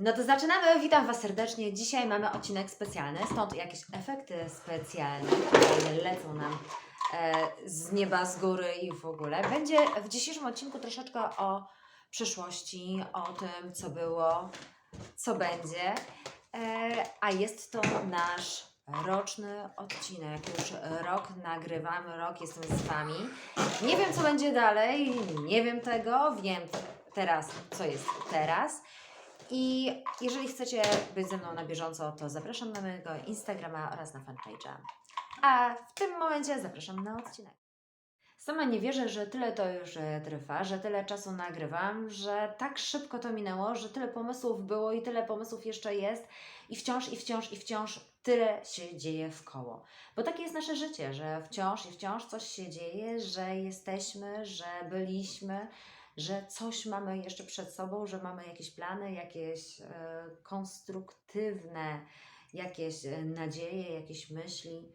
No to zaczynamy. Witam Was serdecznie. Dzisiaj mamy odcinek specjalny, stąd jakieś efekty specjalne, które lecą nam e, z nieba, z góry i w ogóle. Będzie w dzisiejszym odcinku troszeczkę o przyszłości, o tym, co było, co będzie. E, a jest to nasz roczny odcinek. Już rok nagrywamy, rok jestem z Wami. Nie wiem, co będzie dalej, nie wiem tego. Wiem teraz, co jest teraz. I jeżeli chcecie być ze mną na bieżąco, to zapraszam na mojego Instagrama oraz na fanpage'a. A w tym momencie zapraszam na odcinek. Sama nie wierzę, że tyle to już e, trwa, że tyle czasu nagrywam, że tak szybko to minęło, że tyle pomysłów było i tyle pomysłów jeszcze jest i wciąż, i wciąż, i wciąż tyle się dzieje w koło. Bo takie jest nasze życie, że wciąż i wciąż coś się dzieje, że jesteśmy, że byliśmy, że coś mamy jeszcze przed sobą, że mamy jakieś plany, jakieś e, konstruktywne, jakieś e, nadzieje, jakieś myśli.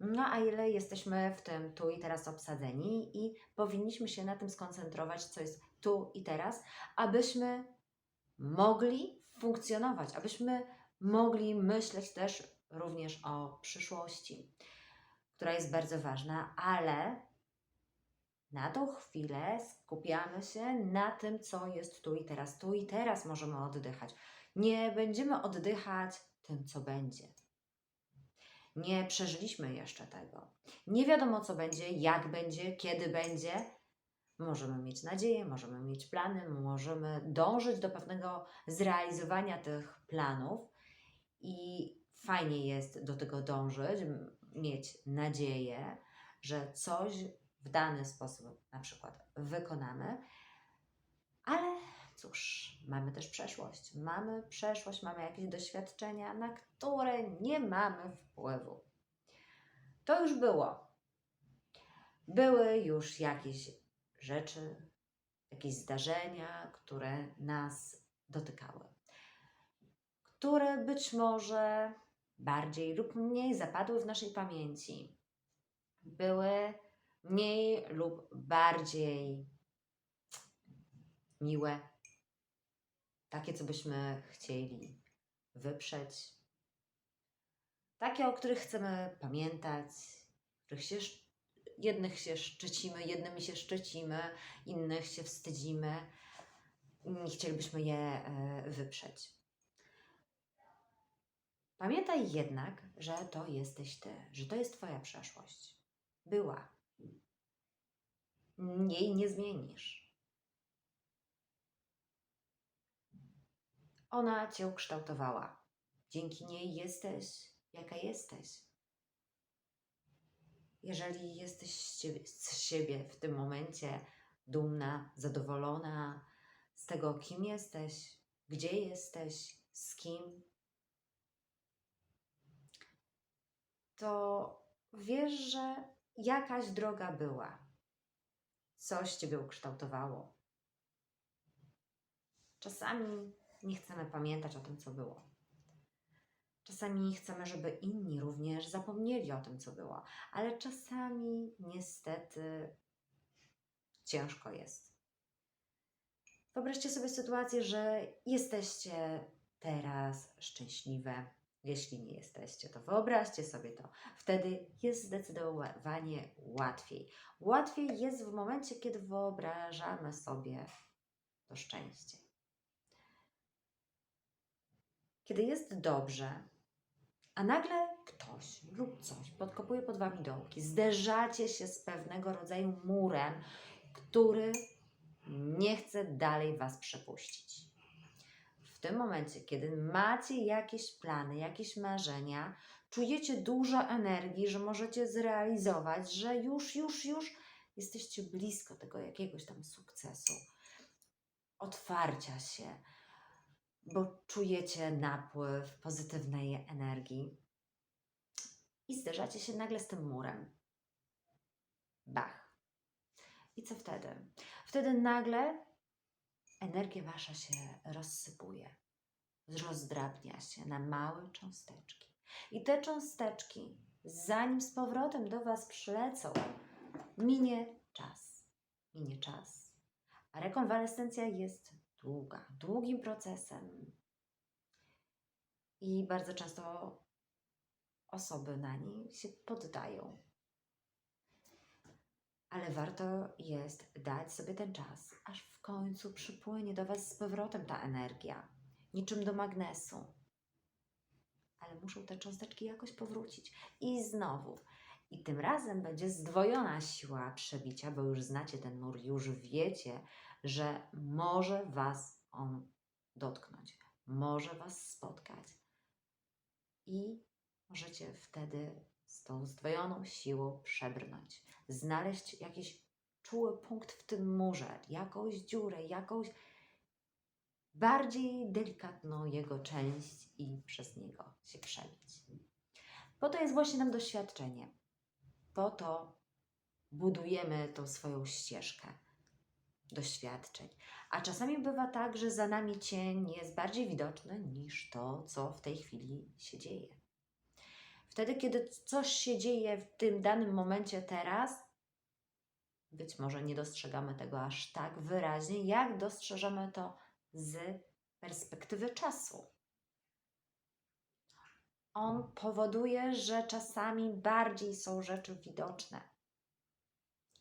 No a ile jesteśmy w tym tu i teraz obsadzeni i powinniśmy się na tym skoncentrować, co jest tu i teraz, abyśmy mogli funkcjonować, abyśmy mogli myśleć też również o przyszłości, która jest bardzo ważna, ale na tą chwilę skupiamy się na tym, co jest tu i teraz. Tu i teraz możemy oddychać. Nie będziemy oddychać tym, co będzie. Nie przeżyliśmy jeszcze tego. Nie wiadomo, co będzie, jak będzie, kiedy będzie. Możemy mieć nadzieję, możemy mieć plany, możemy dążyć do pewnego zrealizowania tych planów i fajnie jest do tego dążyć, mieć nadzieję, że coś w dany sposób na przykład wykonamy, ale cóż, mamy też przeszłość. Mamy przeszłość, mamy jakieś doświadczenia, na które nie mamy wpływu. To już było. Były już jakieś rzeczy, jakieś zdarzenia, które nas dotykały, które być może bardziej lub mniej zapadły w naszej pamięci. Były mniej lub bardziej miłe, takie, co byśmy chcieli wyprzeć, takie, o których chcemy pamiętać, których się, jednych się szczycimy, jednymi się szczycimy, innych się wstydzimy i chcielibyśmy je e, wyprzeć. Pamiętaj jednak, że to jesteś ty, że to jest Twoja przeszłość. Była. Jej nie zmienisz. Ona cię ukształtowała. Dzięki niej jesteś, jaka jesteś. Jeżeli jesteś z z siebie w tym momencie dumna, zadowolona z tego, kim jesteś, gdzie jesteś, z kim, to wiesz, że jakaś droga była. Coś ciebie ukształtowało. Czasami nie chcemy pamiętać o tym, co było. Czasami chcemy, żeby inni również zapomnieli o tym, co było, ale czasami niestety ciężko jest. Wyobraźcie sobie sytuację, że jesteście teraz szczęśliwe. Jeśli nie jesteście, to wyobraźcie sobie to. Wtedy jest zdecydowanie łatwiej. Łatwiej jest w momencie, kiedy wyobrażamy sobie to szczęście. Kiedy jest dobrze, a nagle ktoś lub coś podkopuje pod wami dołki, zderzacie się z pewnego rodzaju murem, który nie chce dalej was przepuścić. Tym momencie, kiedy macie jakieś plany, jakieś marzenia, czujecie dużo energii, że możecie zrealizować, że już, już, już jesteście blisko tego jakiegoś tam sukcesu, otwarcia się, bo czujecie napływ pozytywnej energii i zderzacie się nagle z tym murem. Bach. I co wtedy? Wtedy nagle energia wasza się rozsypuje, rozdrabnia się na małe cząsteczki. I te cząsteczki, zanim z powrotem do was przylecą, minie czas. Minie czas. A rekonwalescencja jest długa, długim procesem. I bardzo często osoby na niej się poddają. Ale warto jest dać sobie ten czas, aż w końcu przypłynie do Was z powrotem ta energia, niczym do magnesu. Ale muszą te cząsteczki jakoś powrócić. I znowu. I tym razem będzie zdwojona siła przebicia, bo już znacie ten mur, już wiecie, że może Was on dotknąć, może Was spotkać. I możecie wtedy z tą zdwojoną siłą przebrnąć, znaleźć jakiś czuły punkt w tym murze, jakąś dziurę, jakąś bardziej delikatną jego część i przez niego się przebić. Po to jest właśnie nam doświadczenie. Po to budujemy tą swoją ścieżkę doświadczeń. A czasami bywa tak, że za nami cień jest bardziej widoczny niż to, co w tej chwili się dzieje. Wtedy, kiedy coś się dzieje w tym danym momencie teraz, być może nie dostrzegamy tego aż tak wyraźnie, jak dostrzeżemy to z perspektywy czasu. On powoduje, że czasami bardziej są rzeczy widoczne,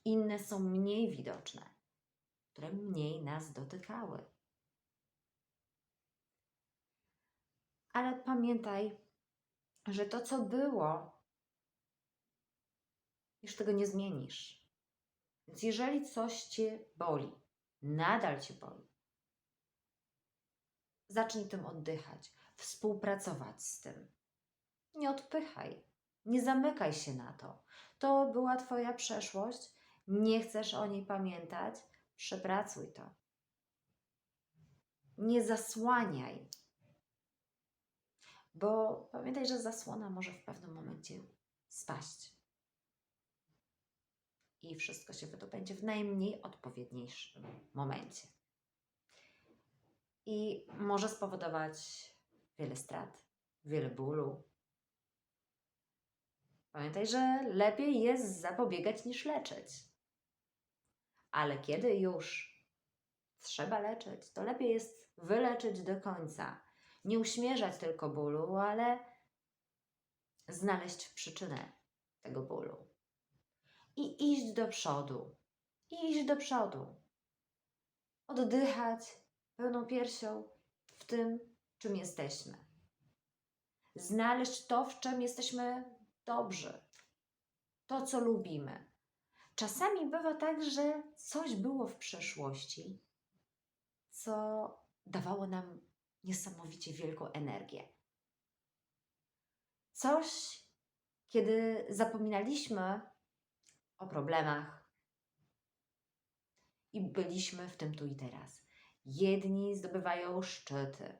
inne są mniej widoczne, które mniej nas dotykały. Ale pamiętaj, że to, co było, już tego nie zmienisz. Więc jeżeli coś cię boli, nadal cię boli, zacznij tym oddychać, współpracować z tym. Nie odpychaj, nie zamykaj się na to. To była Twoja przeszłość, nie chcesz o niej pamiętać, przepracuj to. Nie zasłaniaj, bo pamiętaj, że zasłona może w pewnym momencie spaść. I wszystko się wydobędzie w najmniej odpowiedniejszym momencie. I może spowodować wiele strat, wiele bólu. Pamiętaj, że lepiej jest zapobiegać niż leczyć. Ale kiedy już trzeba leczyć, to lepiej jest wyleczyć do końca. Nie uśmierzać tylko bólu, ale znaleźć przyczynę tego bólu. I iść do przodu. I iść do przodu. Oddychać pełną piersią w tym, czym jesteśmy. Znaleźć to, w czym jesteśmy dobrzy. To, co lubimy. Czasami bywa tak, że coś było w przeszłości, co dawało nam niesamowicie wielką energię. Coś, kiedy zapominaliśmy o problemach i byliśmy w tym tu i teraz. Jedni zdobywają szczyty,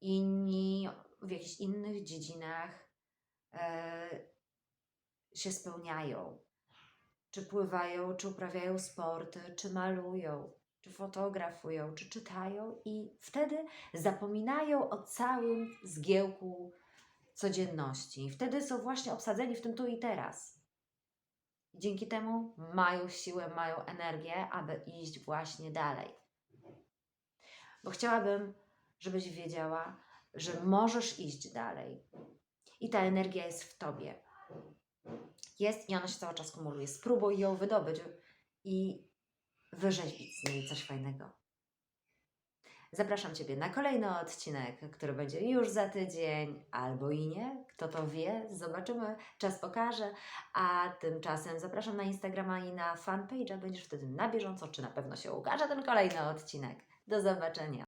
inni w jakichś innych dziedzinach e, się spełniają. Czy pływają, czy uprawiają sporty, czy malują, czy fotografują, czy czytają, i wtedy zapominają o całym zgiełku codzienności. Wtedy są właśnie obsadzeni w tym tu i teraz. Dzięki temu mają siłę, mają energię, aby iść właśnie dalej. Bo chciałabym, żebyś wiedziała, że możesz iść dalej. I ta energia jest w tobie. Jest i ona się cały czas kumuluje. Spróbuj ją wydobyć i wyrzeźbić z niej coś fajnego. Zapraszam Ciebie na kolejny odcinek, który będzie już za tydzień, albo i nie. Kto to wie, zobaczymy, czas pokaże. A tymczasem zapraszam na Instagrama i na fanpage'a. Będziesz wtedy na bieżąco, czy na pewno się ukaże ten kolejny odcinek. Do zobaczenia.